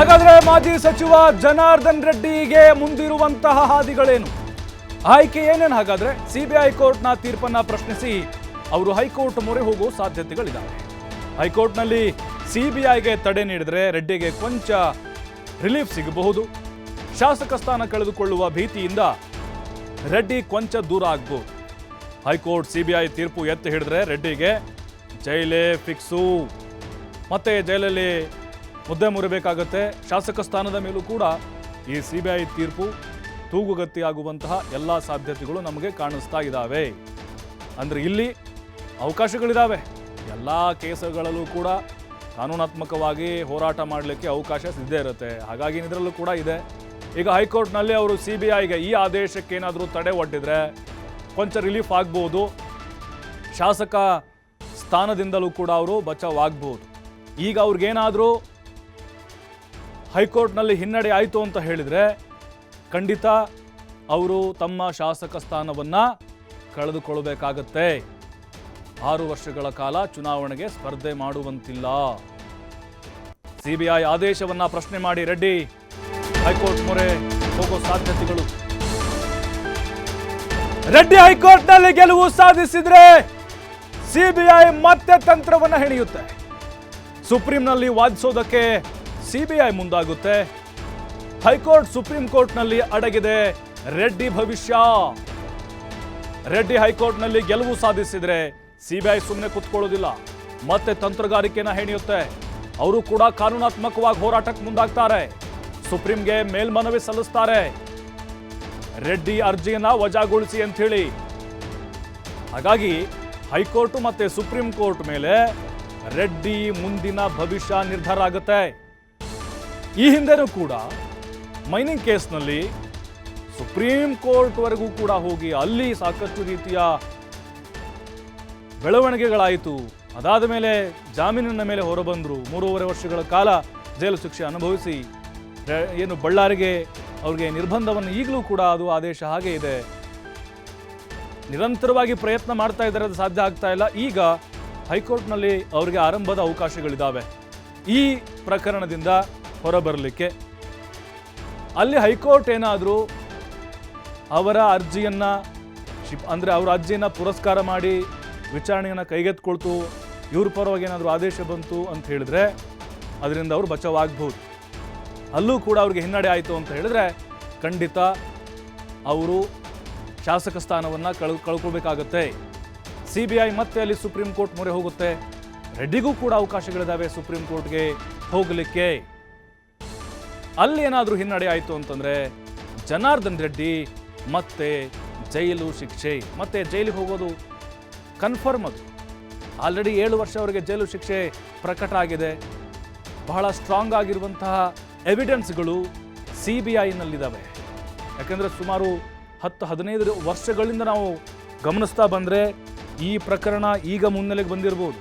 ಹಾಗಾದ್ರೆ ಮಾಜಿ ಸಚಿವ ಜನಾರ್ದನ್ ರೆಡ್ಡಿಗೆ ಮುಂದಿರುವಂತಹ ಹಾದಿಗಳೇನು? ಆಯ್ಕೆ ಏನೇನು ಹಾಗಾದ್ರೆ? ಸಿಬಿಐ ಕೋರ್ಟ್ನ ತೀರ್ಪನ್ನ ಪ್ರಶ್ನಿಸಿ ಅವರು ಹೈಕೋರ್ಟ್ ಮೊರೆ ಹೋಗುವ ಸಾಧ್ಯತೆಗಳಿದ್ದಾವೆ ಹೈಕೋರ್ಟ್ನಲ್ಲಿ ಸಿಬಿಐಗೆ ತಡೆ ನೀಡಿದರೆ ರೆಡ್ಡಿಗೆ ಕೊಂಚ ರಿಲೀಫ್ ಸಿಗಬಹುದು. ಶಾಸಕ ಸ್ಥಾನ ಕಳೆದುಕೊಳ್ಳುವ ಭೀತಿಯಿಂದ ರೆಡ್ಡಿ ಕೊಂಚ ದೂರ ಆಗ್ಬೋದು. ಹೈಕೋರ್ಟ್ ಸಿಬಿಐ ತೀರ್ಪು ಎತ್ತಿ ಹಿಡಿದ್ರೆ ರೆಡ್ಡಿಗೆ ಜೈಲೇ ಫಿಕ್ಸು. ಮತ್ತೆ ಜೈಲಲ್ಲಿ ಮುದ್ದೆ ಮುರಿಬೇಕಾಗತ್ತೆ. ಶಾಸಕ ಸ್ಥಾನದ ಮೇಲೂ ಕೂಡ ಈ ಸಿಬಿಐ ತೀರ್ಪು ತೂಗುಗತ್ತಿಯಾಗುವಂತಹ ಎಲ್ಲ ಸಾಧ್ಯತೆಗಳು ನಮಗೆ ಕಾಣಿಸ್ತಾ ಇದ್ದಾವೆ ಅಂದರೆ ಇಲ್ಲಿ ಅವಕಾಶಗಳಿದ್ದಾವೆ ಎಲ್ಲ ಕೇಸುಗಳಲ್ಲೂ ಕೂಡ ಕಾನೂನಾತ್ಮಕವಾಗಿ ಹೋರಾಟ ಮಾಡಲಿಕ್ಕೆ ಅವಕಾಶ ಇದ್ದೇ ಇರುತ್ತೆ. ಹಾಗಾಗಿ ಇದರಲ್ಲೂ ಕೂಡ ಇದೆ. ಈಗ ಹೈಕೋರ್ಟ್ನಲ್ಲಿ ಅವರು ಸಿ ಬಿ ಐಗೆ ಈ ಆದೇಶಕ್ಕೆ ಏನಾದರೂ ತಡೆ ಒಡ್ಡಿದರೆ ಕೊಂಚ ರಿಲೀಫ್ ಆಗ್ಬೋದು. ಶಾಸಕ ಸ್ಥಾನದಿಂದಲೂ ಕೂಡ ಅವರು ಬಚಾವ್ ಆಗ್ಬೋದು. ಈಗ ಅವ್ರಿಗೇನಾದರೂ ಹೈಕೋರ್ಟ್ನಲ್ಲಿ ಹಿನ್ನಡೆ ಆಯಿತು ಅಂತ ಹೇಳಿದರೆ ಖಂಡಿತ ಅವರು ತಮ್ಮ ಶಾಸಕ ಸ್ಥಾನವನ್ನು ಕಳೆದುಕೊಳ್ಳಬೇಕಾಗತ್ತೆ ಆರು ವರ್ಷಗಳ ಕಾಲ ಚುನಾವಣೆಗೆ ಸ್ಪರ್ಧೆ ಮಾಡುವಂತಿಲ್ಲ. ಸಿಬಿಐ ಆದೇಶವನ್ನ ಪ್ರಶ್ನೆ ಮಾಡಿ ರೆಡ್ಡಿ, ಹೈಕೋರ್ಟ್ ಮೊರೆ ಹೋಗೋ ಸಾಧ್ಯತೆಗಳು. ರೆಡ್ಡಿ ಹೈಕೋರ್ಟ್ನಲ್ಲಿ ಗೆಲುವು ಸಾಧಿಸಿದ್ರೆ ಸಿಬಿಐ ಮತ್ತೆ ತಂತ್ರವನ್ನ ಹೆಣೆಯುತ್ತೆ. ಸುಪ್ರೀಂನಲ್ಲಿ ವಾದಿಸೋದಕ್ಕೆ ಸಿಬಿಐ ಮುಂದಾಗುತ್ತೆ. ಹೈಕೋರ್ಟ್, ಸುಪ್ರೀಂ ಕೋರ್ಟ್ನಲ್ಲಿ ಅಡಗಿದೆ. ರೆಡ್ಡಿ ಭವಿಷ್ಯ. ರೆಡ್ಡಿ ಹೈಕೋರ್ಟ್ನಲ್ಲಿ ಗೆಲುವು ಸಾಧಿಸಿದರೆ ಸಿಬಿಐ ಸುಮ್ಮನೆ ಕುತ್ಕೊಳ್ಳೋದಿಲ್ಲ. ಮತ್ತೆ ತಂತ್ರಗಾರಿಕೆನ ಹೆಣೆಯುತ್ತೆ. ಅವರು ಕೂಡ ಕಾನೂನಾತ್ಮಕವಾಗಿ ಹೋರಾಟಕ್ಕೆ ಮುಂದಾಗ್ತಾರೆ. ಸುಪ್ರೀಂಗೆ ಮೇಲ್ಮನವಿ ಸಲ್ಲಿಸ್ತಾರೆ. ರೆಡ್ಡಿ ಅರ್ಜಿಯನ್ನ ವಜಾಗೊಳಿಸಿ ಅಂತ ಹೇಳಿ ಹಾಗಾಗಿ ಹೈಕೋರ್ಟ್ ಮತ್ತೆ ಸುಪ್ರೀಂ ಕೋರ್ಟ್ ಮೇಲೆ ರೆಡ್ಡಿ ಮುಂದಿನ ಭವಿಷ್ಯ ನಿರ್ಧಾರ ಆಗುತ್ತೆ. ಈ ಹಿಂದೆನೂ ಕೂಡ ಮೈನಿಂಗ್ ಕೇಸ್ನಲ್ಲಿ ಸುಪ್ರೀಂ ಕೋರ್ಟ್ವರೆಗೂ ಕೂಡ ಹೋಗಿ ಅಲ್ಲಿ ಸಾಕಷ್ಟು ರೀತಿಯ ಬೆಳವಣಿಗೆಗಳಾಯಿತು. ಅದಾದ ಮೇಲೆ ಜಾಮೀನಿನ ಮೇಲೆ ಹೊರಬಂದರು. ಮೂರುವರೆ ವರ್ಷಗಳ ಕಾಲ ಜೈಲು ಶಿಕ್ಷೆ ಅನುಭವಿಸಿ ಏನು ಬಳ್ಳಾರಿಗೆ ಅವ್ರಿಗೆ ನಿರ್ಬಂಧವನ್ನು ಈಗಲೂ ಕೂಡ ಅದು ಆದೇಶ ಹಾಗೆ ಇದೆ. ನಿರಂತರವಾಗಿ ಪ್ರಯತ್ನ ಮಾಡ್ತಾ ಇದ್ದಾರೆ, ಅದು ಸಾಧ್ಯ ಆಗ್ತಾ ಇಲ್ಲ. ಈಗ ಹೈಕೋರ್ಟ್ನಲ್ಲಿ ಅವರಿಗೆ ಆರಂಭದ ಅವಕಾಶಗಳಿದ್ದಾವೆ ಈ ಪ್ರಕರಣದಿಂದ ಹೊರಬರಲಿಕ್ಕೆ ಅಲ್ಲಿ ಹೈಕೋರ್ಟ್ ಏನಾದರೂ ಅವರ ಅರ್ಜಿಯನ್ನು, ಶಿಪ್ ಅಂದರೆ ಅವರ ಅರ್ಜಿಯನ್ನು ಪುರಸ್ಕಾರ ಮಾಡಿ ವಿಚಾರಣೆಯನ್ನು ಕೈಗೆತ್ಕೊಳ್ತು ಇವ್ರ ಪರವಾಗಿ ಏನಾದರೂ ಆದೇಶ ಬಂತು ಅಂತ ಹೇಳಿದ್ರೆ ಅದರಿಂದ ಅವರು ಬಚಾವಾಗ್ಬೋದು. ಅಲ್ಲೂ ಕೂಡ ಅವ್ರಿಗೆ ಹಿನ್ನಡೆ ಆಯಿತು ಅಂತ ಹೇಳಿದ್ರೆ ಖಂಡಿತ ಅವರು ಶಾಸಕ ಸ್ಥಾನವನ್ನು ಕಳ್, ಕಳ್ಕೊಳ್ಬೇಕಾಗತ್ತೆ. ಸಿ ಬಿ ಐ ಮತ್ತೆ ಅಲ್ಲಿ ಸುಪ್ರೀಂ ಕೋರ್ಟ್ ಮೊರೆ ಹೋಗುತ್ತೆ. ರೆಡ್ಡಿಗೂ ಕೂಡ ಅವಕಾಶಗಳಿದ್ದಾವೆ ಸುಪ್ರೀಂ ಕೋರ್ಟ್ಗೆ ಹೋಗಲಿಕ್ಕೆ. ಅಲ್ಲಿ ಏನಾದರೂ ಹಿನ್ನಡೆ ಆಯಿತು ಅಂತಂದರೆ ಜನಾರ್ದನ್ ರೆಡ್ಡಿ ಮತ್ತೆ ಜೈಲು ಶಿಕ್ಷೆ, ಮತ್ತೆ ಜೈಲಿಗೆ ಹೋಗೋದು ಕನ್ಫರ್ಮ್ ಅದು. ಆಲ್ರೆಡಿ ಏಳು ವರ್ಷ ಅವರಿಗೆ ಜೈಲು ಶಿಕ್ಷೆ ಪ್ರಕಟ ಆಗಿದೆ. ಬಹಳ ಸ್ಟ್ರಾಂಗ್ ಆಗಿರುವಂತಹ ಎವಿಡೆನ್ಸ್ಗಳು ಸಿ ಬಿ ಐನಲ್ಲಿದ್ದಾವೆ ಯಾಕೆಂದರೆ ಸುಮಾರು ಹತ್ತು, ಹದಿನೈದು ವರ್ಷಗಳಿಂದ ನಾವು ಗಮನಿಸ್ತಾ ಬಂದರೆ ಈ ಪ್ರಕರಣ ಈಗ ಮುನ್ನೆಲೆಗೆ ಬಂದಿರ್ಬೋದು.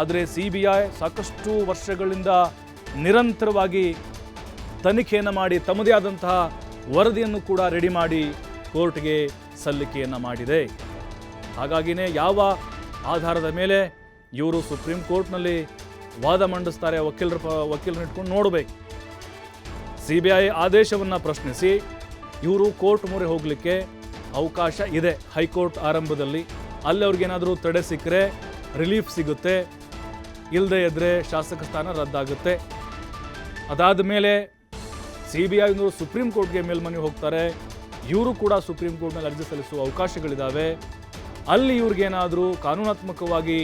ಆದರೆ ಸಿ ಬಿ ಐ ಸಾಕಷ್ಟು ವರ್ಷಗಳಿಂದ ನಿರಂತರವಾಗಿ ತನಿಖೆಯನ್ನು ಮಾಡಿ ತಮ್ಮದೇ ಆದಂತಹ ವರದಿಯನ್ನು ಕೂಡ ರೆಡಿ ಮಾಡಿ ಕೋರ್ಟ್ಗೆ ಸಲ್ಲಿಕೆಯನ್ನು ಮಾಡಿದೆ. ಹಾಗಾಗಿನೇ ಯಾವ ಆಧಾರದ ಮೇಲೆ ಇವರು ಸುಪ್ರೀಂ ಕೋರ್ಟ್ನಲ್ಲಿ ವಾದ ಮಂಡಿಸ್ತಾರೆ ವಕೀಲರ ವಕೀಲರನ್ನ ಇಟ್ಕೊಂಡು ನೋಡಬೇಕು. ಸಿ ಬಿ ಐ ಆದೇಶವನ್ನು ಪ್ರಶ್ನಿಸಿ ಇವರು ಕೋರ್ಟ್ ಮೊರೆ ಹೋಗಲಿಕ್ಕೆ ಅವಕಾಶ ಇದೆ. ಹೈಕೋರ್ಟ್ ಆರಂಭದಲ್ಲಿ ಅಲ್ಲಿ ಅವ್ರಿಗೇನಾದರೂ ತಡೆ ಸಿಕ್ಕರೆ ರಿಲೀಫ್ ಸಿಗುತ್ತೆ. ಇಲ್ಲದೆ ಇದ್ದರೆ ಶಾಸಕ ಸ್ಥಾನ ರದ್ದಾಗುತ್ತೆ. ಅದಾದ ಮೇಲೆ ಸಿ ಬಿ ಐನವರು ಸುಪ್ರೀಂ ಕೋರ್ಟ್ಗೆ ಮೇಲ್ಮನವಿ ಹೋಗ್ತಾರೆ. ಇವರು ಕೂಡ ಸುಪ್ರೀಂ ಕೋರ್ಟ್ನಲ್ಲಿ ಅರ್ಜಿ ಸಲ್ಲಿಸುವ ಅವಕಾಶಗಳಿದ್ದಾವೆ ಅಲ್ಲಿ ಇವ್ರಿಗೇನಾದರೂ ಕಾನೂನಾತ್ಮಕವಾಗಿ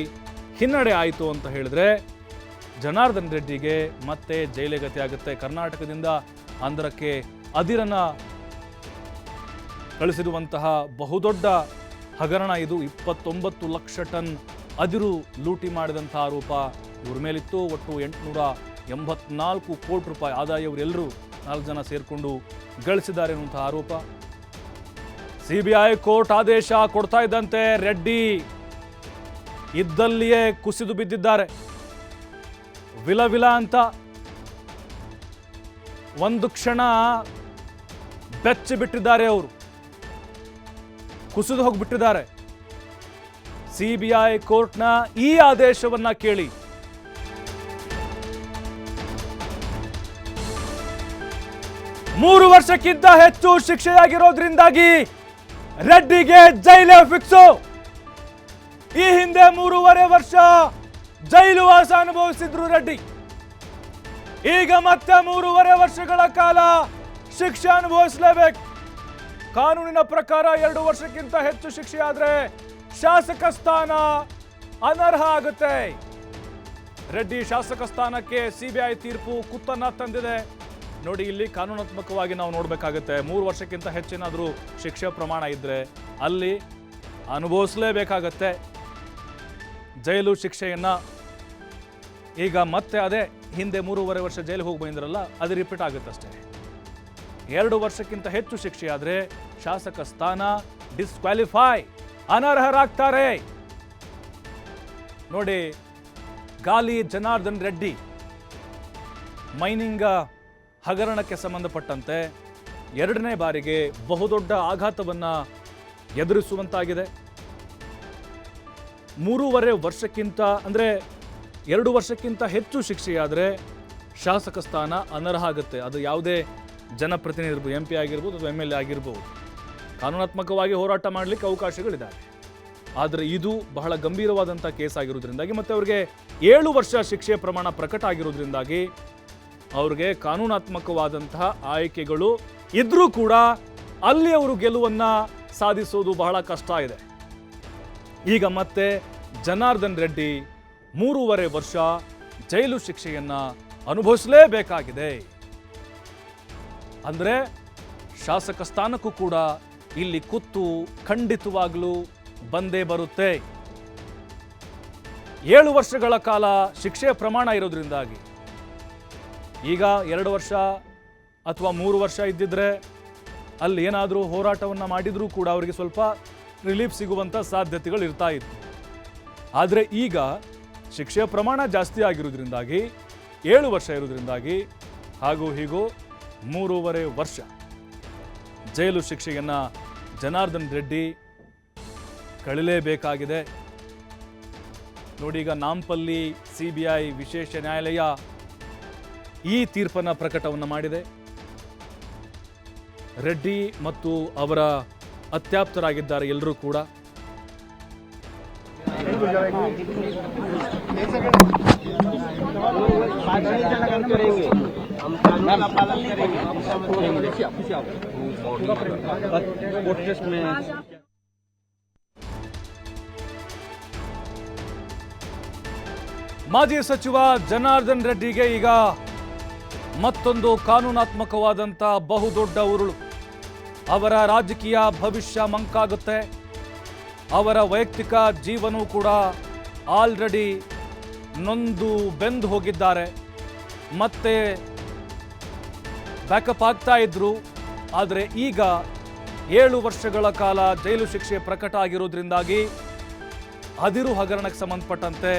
ಹಿನ್ನಡೆ ಆಯಿತು ಅಂತ ಹೇಳಿದ್ರೆ ಜನಾರ್ದನ್ ರೆಡ್ಡಿಗೆ ಮತ್ತೆ ಜೈಲಿಗತಿ ಆಗುತ್ತೆ. ಕರ್ನಾಟಕದಿಂದ ಆಂಧ್ರಕ್ಕೆ ಅದಿರನ್ನು ಕಳಿಸಿರುವಂತಹ ಬಹುದೊಡ್ಡ ಹಗರಣ ಇದು. ಇಪ್ಪತ್ತೊಂಬತ್ತು ಲಕ್ಷ ಟನ್ ಅದಿರು ಲೂಟಿ ಮಾಡಿದಂಥ ಆರೋಪ ಇವ್ರ ಮೇಲಿತ್ತು. ಒಟ್ಟು ಎಂಟುನೂರ ಎಂಬತ್ನಾಲ್ಕು ಕೋಟಿ ರೂಪಾಯಿ ಆದಾಯ ಇವರೆಲ್ಲರೂ ನಾಲ್ಕು ಜನ ಸೇರಿಕೊಂಡು ಗಳಿಸಿದ್ದಾರೆ ಅನ್ನುವಂತಹ ಆರೋಪ. ಸಿಬಿಐ ಕೋರ್ಟ್ ಆದೇಶ ಕೊಡ್ತಾ ಇದ್ದಂತೆ ರೆಡ್ಡಿ ಇದ್ದಲ್ಲಿಯೇ ಕುಸಿದು ಬಿದ್ದಿದ್ದಾರೆ. ವಿಲ ವಿಲ ಅಂತ ಒಂದು ಕ್ಷಣ ಬೆಚ್ಚಿ ಬಿಟ್ಟಿದ್ದಾರೆ ಅವರು. ಕುಸಿದು ಹೋಗ್ಬಿಟ್ಟಿದ್ದಾರೆ. ಸಿಬಿಐ ಕೋರ್ಟ್ನ ಈ ಆದೇಶವನ್ನ ಕೇಳಿ ಮೂರು ವರ್ಷಕ್ಕಿಂತ ಹೆಚ್ಚು ಶಿಕ್ಷೆಯಾಗಿರೋದ್ರಿಂದಾಗಿ ರೆಡ್ಡಿಗೆ ಜೈಲು ಫಿಕ್ಸು. ಈ ಹಿಂದೆ ಮೂರುವರೆ ವರ್ಷ ಜೈಲು ವಾಸ ಅನುಭವಿಸಿದ್ರು ರೆಡ್ಡಿ. ಈಗ ಮತ್ತೆ ಮೂರುವರೆ ವರ್ಷಗಳ ಕಾಲ ಶಿಕ್ಷೆ ಅನುಭವಿಸಲೇಬೇಕು. ಕಾನೂನಿನ ಪ್ರಕಾರ ಎರಡು ವರ್ಷಕ್ಕಿಂತ ಹೆಚ್ಚು ಶಿಕ್ಷೆ ಆದ್ರೆ ಶಾಸಕ ಸ್ಥಾನ ಅನರ್ಹ ಆಗುತ್ತೆ. ರೆಡ್ಡಿ ಶಾಸಕ ಸ್ಥಾನಕ್ಕೆ ಸಿಬಿಐ ತೀರ್ಪು ಕುತ್ತನ್ನ ತಂದಿದೆ. ನೋಡಿ, ಇಲ್ಲಿ ಕಾನೂನಾತ್ಮಕವಾಗಿ ನಾವು ನೋಡಬೇಕಾಗುತ್ತೆ, ಮೂರು ವರ್ಷಕ್ಕಿಂತ ಹೆಚ್ಚೇನಾದರೂ ಶಿಕ್ಷೆ ಪ್ರಮಾಣ ಇದ್ದರೆ ಅಲ್ಲಿ ಅನುಭವಿಸಲೇಬೇಕಾಗತ್ತೆ. ಜೈಲು ಶಿಕ್ಷೆಯನ್ನು ಈಗ ಮತ್ತೆ ಅದೇ ಹಿಂದೆ ಮೂರುವರೆ ವರ್ಷ ಜೈಲಿಗೆ ಹೋಗಿ ಬಂದಿರಲ್ಲ ಅದು ರಿಪೀಟ್ ಆಗುತ್ತೆ ಅಷ್ಟೇ ಎರಡು ವರ್ಷಕ್ಕಿಂತ ಹೆಚ್ಚು ಶಿಕ್ಷೆಯಾದರೆ ಶಾಸಕ ಸ್ಥಾನ ಡಿಸ್ಕ್ವಾಲಿಫೈ ಅನರ್ಹರಾಗ್ತಾರೆ. ನೋಡಿ, ಗಾಲಿ ಜನಾರ್ದನ್ ರೆಡ್ಡಿ, ಮೈನಿಂಗ್ ಹಗರಣಕ್ಕೆ ಸಂಬಂಧಪಟ್ಟಂತೆ ಎರಡನೇ ಬಾರಿಗೆ ಬಹುದೊಡ್ಡ ಆಘಾತವನ್ನು ಎದುರಿಸುವಂತಾಗಿದೆ. ಮೂರುವರೆ ವರ್ಷಕ್ಕಿಂತ, ಅಂದರೆ ಎರಡು ವರ್ಷಕ್ಕಿಂತ ಹೆಚ್ಚು ಶಿಕ್ಷೆಯಾದರೆ ಶಾಸಕ ಸ್ಥಾನ ಅನರ್ಹ ಆಗುತ್ತೆ. ಅದು ಯಾವುದೇ ಜನಪ್ರತಿನಿಧಿ ಇರ್ಬೋದು ಎಂ ಪಿ ಆಗಿರ್ಬೋದು ಅಥವಾ ಎಂ ಎಲ್ ಎ ಆಗಿರ್ಬೋದು. ಕಾನೂನಾತ್ಮಕವಾಗಿ ಹೋರಾಟ ಮಾಡಲಿಕ್ಕೆ ಅವಕಾಶಗಳಿದ್ದಾವೆ ಆದರೆ ಇದು ಬಹಳ ಗಂಭೀರವಾದಂಥ ಕೇಸ್ ಆಗಿರೋದ್ರಿಂದಾಗಿ ಮತ್ತು ಅವರಿಗೆ ಏಳು ವರ್ಷ ಶಿಕ್ಷೆಯ ಪ್ರಮಾಣ ಪ್ರಕಟ ಆಗಿರೋದ್ರಿಂದಾಗಿ ಅವ್ರಿಗೆ ಕಾನೂನಾತ್ಮಕವಾದಂತಹ ಆಯ್ಕೆಗಳು ಇದ್ರೂ ಕೂಡ ಅಲ್ಲಿ ಅವರು ಗೆಲುವನ್ನ ಸಾಧಿಸೋದು ಬಹಳ ಕಷ್ಟ ಇದೆ. ಈಗ ಮತ್ತೆ ಜನಾರ್ದನ್ ರೆಡ್ಡಿ ಮೂರುವರೆ ವರ್ಷ ಜೈಲು ಶಿಕ್ಷೆಯನ್ನ ಅನುಭವಿಸಲೇಬೇಕಾಗಿದೆ. ಅಂದ್ರೆ ಶಾಸಕ ಸ್ಥಾನಕ್ಕೂ ಕೂಡ ಇಲ್ಲಿ ಕುತ್ತು ಖಂಡಿತವಾಗಲೂ ಬಂದೇ ಬರುತ್ತೆ. ಏಳು ವರ್ಷಗಳ ಕಾಲ ಶಿಕ್ಷೆಯ ಪ್ರಮಾಣ ಇರೋದ್ರಿಂದಾಗಿ ಈಗ ಎರಡು ವರ್ಷ ಅಥವಾ ಮೂರು ವರ್ಷ ಇದ್ದಿದ್ರೆ ಅಲ್ಲಿ ಏನಾದರೂ ಹೋರಾಟವನ್ನು ಮಾಡಿದರೂ ಕೂಡ ಅವರಿಗೆ ಸ್ವಲ್ಪ ರಿಲೀಫ್ ಸಿಗುವಂಥ ಸಾಧ್ಯತೆಗಳು ಇರ್ತಾ ಇತ್ತು. ಆದರೆ ಈಗ ಶಿಕ್ಷೆಯ ಪ್ರಮಾಣ ಜಾಸ್ತಿ ಆಗಿರೋದ್ರಿಂದಾಗಿ, ಏಳು ವರ್ಷ ಇರೋದ್ರಿಂದಾಗಿ ಹಾಗೂ ಹೀಗೂ ಮೂರುವರೆ ವರ್ಷ ಜೈಲು ಶಿಕ್ಷೆಯನ್ನು ಜನಾರ್ದನ್ ರೆಡ್ಡಿ ಕಳಲೇಬೇಕಾಗಿದೆ. ನೋಡಿ ಈಗ ನಾಂಪಲ್ಲಿ ಸಿ ಬಿ ಐ ವಿಶೇಷ ನ್ಯಾಯಾಲಯ ಈ ತೀರ್ಪನ್ನು ಪ್ರಕಟವನ್ನು ಮಾಡಿದೆ. ರೆಡ್ಡಿ ಮತ್ತು ಅವರ ಅತ್ಯಾಪ್ತರಾಗಿದ್ದಾರೆ ಎಲ್ಲರೂ ಕೂಡ. ಮಾಜಿ ಸಚಿವ ಜನಾರ್ದನ್ ರೆಡ್ಡಿಗೆ ಈಗ ಮತ್ತೊಂದು ಕಾನೂನಾತ್ಮಕವಾದಂಥ ಬಹುದೊಡ್ಡ ಉರುಳು. ಅವರ ರಾಜಕೀಯ ಭವಿಷ್ಯ ಮಂಕಾಗುತ್ತೆ. ಅವರ ವೈಯಕ್ತಿಕ ಜೀವನವೂ ಕೂಡ ಆಲ್ರೆಡಿ ನೊಂದು ಬೆಂದು ಹೋಗಿದ್ದಾರೆ. ಮತ್ತೆ ಬ್ಯಾಕಪ್ ಆಗ್ತಾ ಇದ್ರು. ಆದರೆ ಈಗ ಏಳು ವರ್ಷಗಳ ಕಾಲ ಜೈಲು ಶಿಕ್ಷೆ ಪ್ರಕಟ ಆಗಿರೋದ್ರಿಂದಾಗಿ ಅದಿರು ಹಗರಣಕ್ಕೆ ಸಂಬಂಧಪಟ್ಟಂತೆ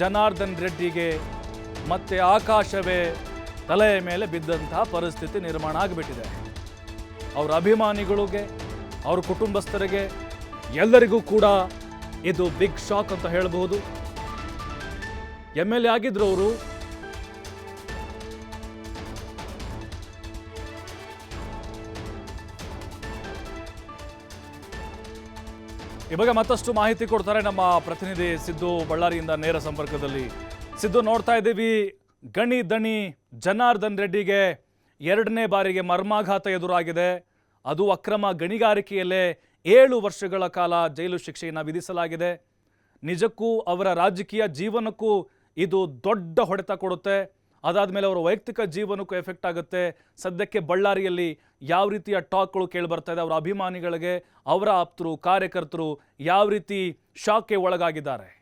ಜನಾರ್ದನ್ ರೆಡ್ಡಿಗೆ ಮತ್ತೆ ಆಕಾಶವೇ ತಲೆಯ ಮೇಲೆ ಬಿದ್ದಂತಹ ಪರಿಸ್ಥಿತಿ ನಿರ್ಮಾಣ ಆಗಿಬಿಟ್ಟಿದೆ. ಅವರ ಅಭಿಮಾನಿಗಳಿಗೆ, ಅವ್ರ ಕುಟುಂಬಸ್ಥರಿಗೆ, ಎಲ್ಲರಿಗೂ ಕೂಡ ಇದು ಬಿಗ್ ಶಾಕ್ ಅಂತ ಹೇಳಬಹುದು. ಎಂ ಎಲ್ ಎ ಆಗಿದ್ರು ಅವರು ಈ ಬಗ್ಗೆ ಮತ್ತಷ್ಟು ಮಾಹಿತಿ ಕೊಡ್ತಾರೆ ನಮ್ಮ ಪ್ರತಿನಿಧಿ ಸಿದ್ದು ಬಳ್ಳಾರಿಯಿಂದ ನೇರ ಸಂಪರ್ಕದಲ್ಲಿ. ಸಿದ್ದು ನೋಡ್ತಾ ಇದ್ದೀವಿ. ಗಣಿ ದಣಿ ಜನಾರ್ದನ್ ರೆಡ್ಡಿಗೆ ಎರಡನೇ ಬಾರಿಗೆ ಮರ್ಮಾಘಾತ ಎದುರಾಗಿದೆ. ಅದು ಅಕ್ರಮ ಗಣಿಗಾರಿಕೆಯಲ್ಲೇ ಏಳು ವರ್ಷಗಳ ಕಾಲ ಜೈಲು ಶಿಕ್ಷೆಯನ್ನು ವಿಧಿಸಲಾಗಿದೆ. ನಿಜಕ್ಕೂ ಅವರ ರಾಜಕೀಯ ಜೀವನಕ್ಕೂ ಇದು ದೊಡ್ಡ ಹೊಡೆತ ಕೊಡುತ್ತೆ. ಅದಾದಮೇಲೆ ಅವರ ವೈಯಕ್ತಿಕ ಜೀವನಕ್ಕೂ ಎಫೆಕ್ಟ್ ಆಗುತ್ತೆ. ಸದ್ಯಕ್ಕೆ ಬಳ್ಳಾರಿಯಲ್ಲಿ ಯಾವ ರೀತಿಯ ಟಾಕ್ಗಳು ಕೇಳಿ ಬರ್ತಾ ಇದೆ ಅವರ ಅಭಿಮಾನಿಗಳಿಗೆ, ಅವರ ಆಪ್ತರು, ಕಾರ್ಯಕರ್ತರು ಯಾವ ರೀತಿ ಶಾಕ್ಗೆ ಒಳಗಾಗಿದ್ದಾರೆ?